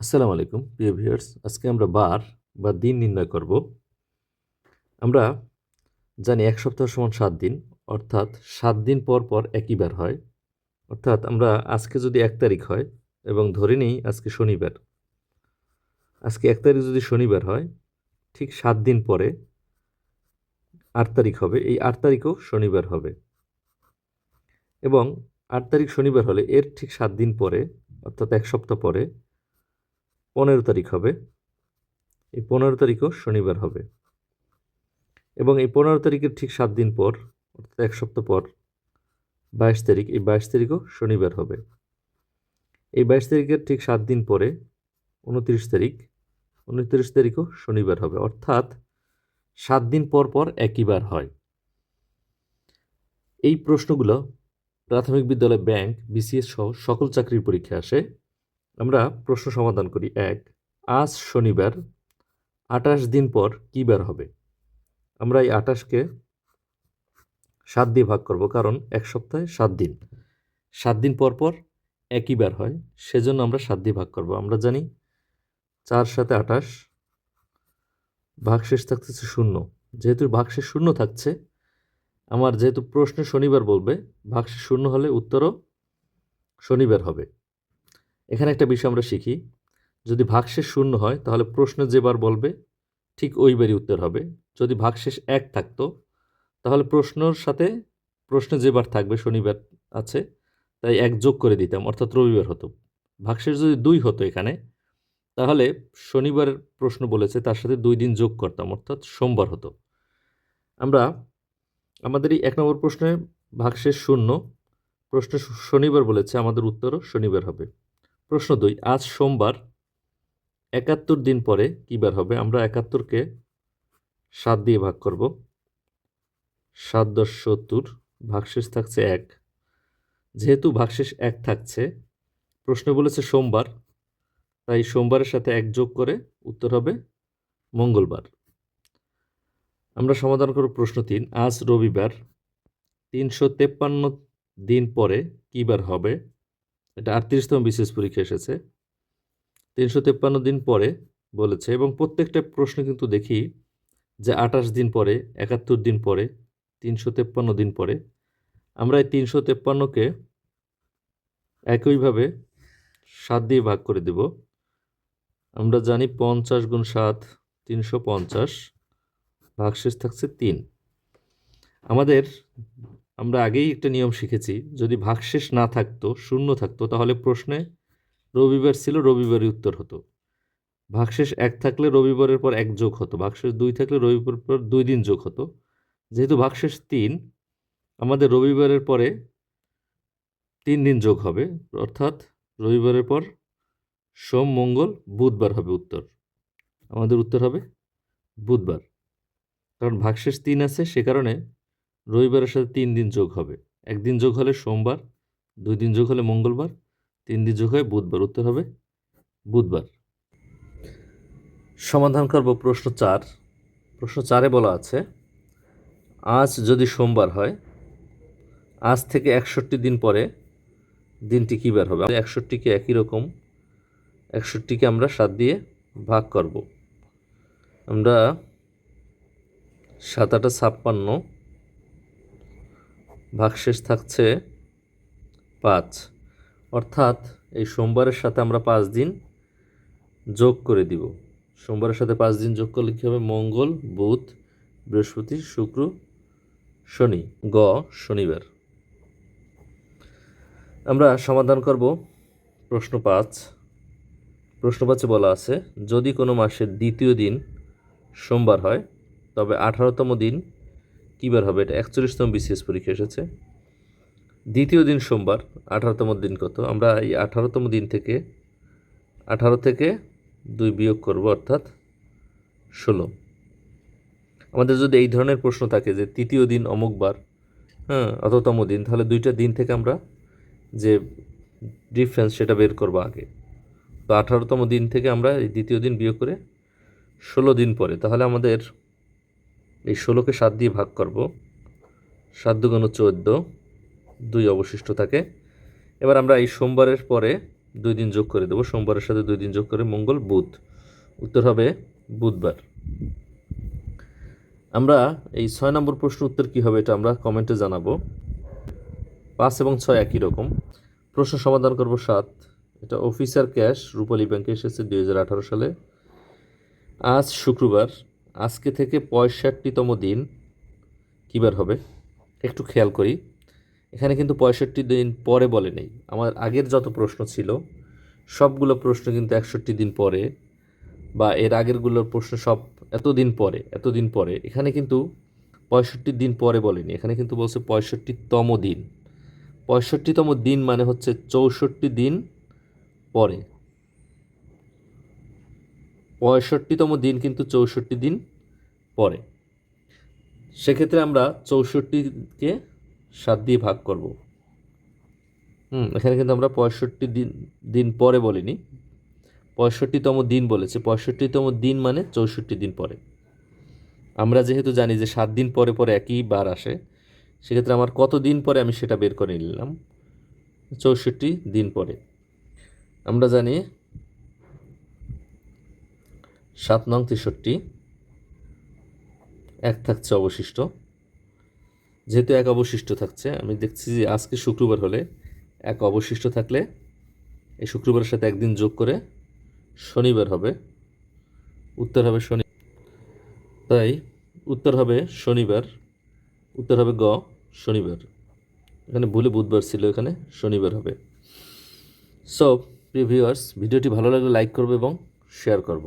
আসসালামু আলাইকুম, প্রিয় ভিউয়ার্স। আজকে আমরা বার বা দিন নির্ণয় করব। আমরা জানি এক সপ্তাহ সমান সাত দিন, অর্থাৎ সাত দিন পর পর একই বার হয়। অর্থাৎ আমরা আজকে যদি এক তারিখ হয় এবং ধরে নিই আজকে শনিবার, আজকে এক তারিখ যদি শনিবার হয়, ঠিক সাত দিন পরে আট তারিখ হবে, এই আট তারিখও শনিবার হবে। এবং আট তারিখ শনিবার হলে এর ঠিক সাত দিন পরে, অর্থাৎ এক সপ্তাহ পরে পনেরো তারিখ হবে। এই পনেরো তারিখও শনিবার হবে। এবং এই পনেরো তারিখের ঠিক সাত দিন পর, অর্থাৎ এক সপ্তাহ পর, বাইশ তারিখ, এই বাইশ তারিখও শনিবার হবে। এই বাইশ তারিখের ঠিক সাত দিন পরে, উনত্রিশ তারিখ, উনত্রিশ তারিখও শনিবার হবে। অর্থাৎ সাত দিন পর পর একই বার হয়। এই প্রশ্নগুলো প্রাথমিক বিদ্যালয় ব্যাংক বিসিএস সহ সকল চাকরির পরীক্ষা আসে। আমরা প্রশ্ন সমাধান করি, এক, আজ শনিবার, আঠাশ দিন পর কী বার হবে? আমরা এই আঠাশকে সাত দিয়ে ভাগ করব, কারণ এক সপ্তাহে সাত দিন। সাত দিন পর পর একই বার হয়, সেজন্য আমরা সাত দিয়ে ভাগ করব। আমরা জানি চার সাথে আঠাশ, ভাগশেষ থাকতেছে শূন্য। যেহেতু ভাগশেষ শূন্য থাকছে, আমার যেহেতু প্রশ্নে শনিবার বলবে, ভাগশেষ শূন্য হলে উত্তরও শনিবার হবে। এখানে একটা বিষয় আমরা শিখি, যদি ভাগশেষ শূন্য হয়, তাহলে প্রশ্ন যেবার বলবে, ঠিক ওইবারই উত্তর হবে। যদি ভাগশেষ এক থাকতো, তাহলে প্রশ্নর সাথে প্রশ্ন যেবার থাকবে, শনিবার আছে, তাই এক যোগ করে দিতাম, অর্থাৎ রবিবার হতো। ভাগশেষ যদি দুই হতো এখানে, তাহলে শনিবার প্রশ্ন বলেছে, তার সাথে দুই দিন যোগ করতাম, অর্থাৎ সোমবার হতো। আমরা, আমাদের এই এক নম্বর প্রশ্নে ভাগশেষ শূন্য, প্রশ্ন শনিবার বলেছে, আমাদের উত্তরও শনিবার হবে। প্রশ্ন দুই, আজ সোমবার একাত্তর দিন পরে কী বার হবে? আমরা একাত্তরকে সাত দিয়ে ভাগ করব। সাত দশ সত্তর, ভাগশেষ থাকছে এক। যেহেতু ভাগশেষ এক থাকছে, প্রশ্ন বলেছে সোমবার, তাই সোমবারের সাথে এক যোগ করে উত্তর হবে মঙ্গলবার। আমরা সমাধান করব প্রশ্ন তিন, আজ রবিবার, তিনশো তেপ্পান্ন দিন পরে কী বার হবে? এটা আটত্রিশতম বিশেষ পরীক্ষা এসেছে। তিনশো তেপ্পান্ন দিন পরে বলেছে এবং প্রত্যেকটা প্রশ্ন কিন্তু দেখি যে আঠাশ দিন পরে, একাত্তর দিন পরে, তিনশো তেপ্পান্ন দিন পরে। আমরা এই তিনশো তেপ্পান্নকে একইভাবে সাত দিয়ে ভাগ করে দেব। আমরা জানি পঞ্চাশ গুণ সাত, তিনশো পঞ্চাশ, ভাগশেষ থাকছে তিন। আমাদের আমরা আগেই একটা নিয়ম শিখেছি, যদি ভাগশেষ না থাকতো, শূন্য থাকতো, তাহলে প্রশ্নে রবিবার ছিল, রবিবারই উত্তর হতো। ভাগশেষ এক থাকলে রবিবারের পর এক যোগ হতো, ভাগশেষ দুই থাকলে রবিবারের পর দুই দিন যোগ হতো। যেহেতু ভাগশেষ তিন, আমাদের রবিবারের পরে তিন দিন যোগ হবে, অর্থাৎ রবিবারের পর সোম, মঙ্গল, বুধবার হবে উত্তর। আমাদের উত্তর হবে বুধবার। কারণ ভাগশেষ তিন আছে, সে কারণে রবিবারের সাথে তিন দিন যোগ হবে। একদিন যোগ হলে সোমবার, দুই দিন যোগ হলে মঙ্গলবার, তিন দিন যোগ হয় বুধবার। উত্তর হবে বুধবার। সমাধান করব প্রশ্ন চার। প্রশ্ন চারে বলা আছে, আজ যদি সোমবার হয়, আজ থেকে একষট্টি দিন পরে দিনটি কী বার হবে? একষট্টিকে একই রকম একষট্টিকে আমরা সাত দিয়ে ভাগ করব। আমরা সাত আটা ছাপ্পান্ন ভাগশেষ থাকছে পাঁচ। অর্থাৎ এই সোমবারের সাথে আমরা পাঁচ দিন যোগ করে দিব। সোমবারের সাথে পাঁচ দিন যোগ করলে কী হবে? মঙ্গল, বুধ, বৃহস্পতি, শুক্র, শনি, গ, শনিবার। আমরা সমাধান করব প্রশ্ন পাঁচ। প্রশ্ন পাঁচে বলা আছে, যদি কোনো মাসের দ্বিতীয় দিন সোমবার হয়, তবে আঠারোতম দিন কী বার হবে? এটা একচল্লিশতম বিসিএস পরীক্ষা এসেছে। দ্বিতীয় দিন সোমবার, আঠারোতম দিন কত? আমরা এই আঠারোতম দিন থেকে, আঠারো থেকে দুই বিয়োগ করব অর্থাৎ ষোলো। আমাদের যদি এই ধরনের প্রশ্ন থাকে যে তৃতীয় দিন অমুকবার হ্যাঁ অততম দিন, তাহলে দুইটা দিন থেকে আমরা যে ডিফারেন্স সেটা বের করব আগে। তো আঠারোতম দিন থেকে আমরা এই দ্বিতীয় দিন বিয়োগ করে ষোলো দিন পরে, তাহলে আমাদের এই ষোলোকে সাত দিয়ে ভাগ করব। সাত দুগুণ চোদ্দ। দুই অবশিষ্ট থাকে। এবার আমরা এই সোমবারের পরে দুই দিন যোগ করে দেবো। সোমবারের সাথে দুই দিন যোগ করে মঙ্গল বুধ। উত্তর হবে বুধবার। আমরা এই ছয় নম্বর প্রশ্ন উত্তর কী হবে এটা আমরা কমেন্টে জানাব। পাঁচ এবং ছয় একই রকম। প্রশ্ন সমাধান করব সাত। এটা অফিসার ক্যাশ রূপালী ব্যাংকে এসেছে দুই হাজার আঠারো সালে। আজ শুক্রবার। আজকে থেকে পঁয়ষট্টিতম দিন। কীবার হবে? একটু খেয়াল করি। এখানে কিন্তু পঁয়ষট্টি দিন পরে বলে নেই। আমার আগের যত প্রশ্ন ছিল, সবগুলো প্রশ্ন কিন্তু একষট্টি দিন পরে বা এর আগেরগুলোর প্রশ্ন সব এতদিন পরে এতদিন পরে। এখানে কিন্তু পঁয়ষট্টি দিন পরে বলেনি। এখানে কিন্তু বলছে পঁয়ষট্টিতম দিন। পঁয়ষট্টিতম দিন মানে হচ্ছে চৌষট্টি দিন পরে। পঁয়ষট্টিতম দিন কিন্তু চৌষট্টি দিন পরে। সেক্ষেত্রে আমরা চৌষট্টিকে সাত দিয়ে ভাগ করব। হুম, এখানে কিন্তু আমরা পঁয়ষট্টি দিন দিন পরে বলিনি। পঁয়ষট্টিতম দিন বলেছে। পঁয়ষট্টিতম দিন মানে চৌষট্টি দিন পরে। আমরা যেহেতু জানি যে সাত দিন পরে পরে একই বার আসে, সেক্ষেত্রে আমার কত দিন পরে আমি সেটা বের করে নিলাম? চৌষট্টি দিন পরে। আমরা জানি সাত নং তেষট্টি। এক থাকছে অবশিষ্ট। যেহেতু এক অবশিষ্ট থাকছে, আমি দেখছি যে আজকে শুক্রবার হলে এক অবশিষ্ট থাকলে এই শুক্রবারের সাথে একদিন যোগ করে শনিবার হবে। উত্তর হবে শনি, তাই উত্তর হবে শনিবার, উত্তর হবে গ, শনিবার। এখানে ভুলে বুধবার ছিল, এখানে শনিবার হবে। সব প্রিয় ভিউয়ার্স ভিডিওটি ভালো লাগলে লাইক করবে এবং শেয়ার করব।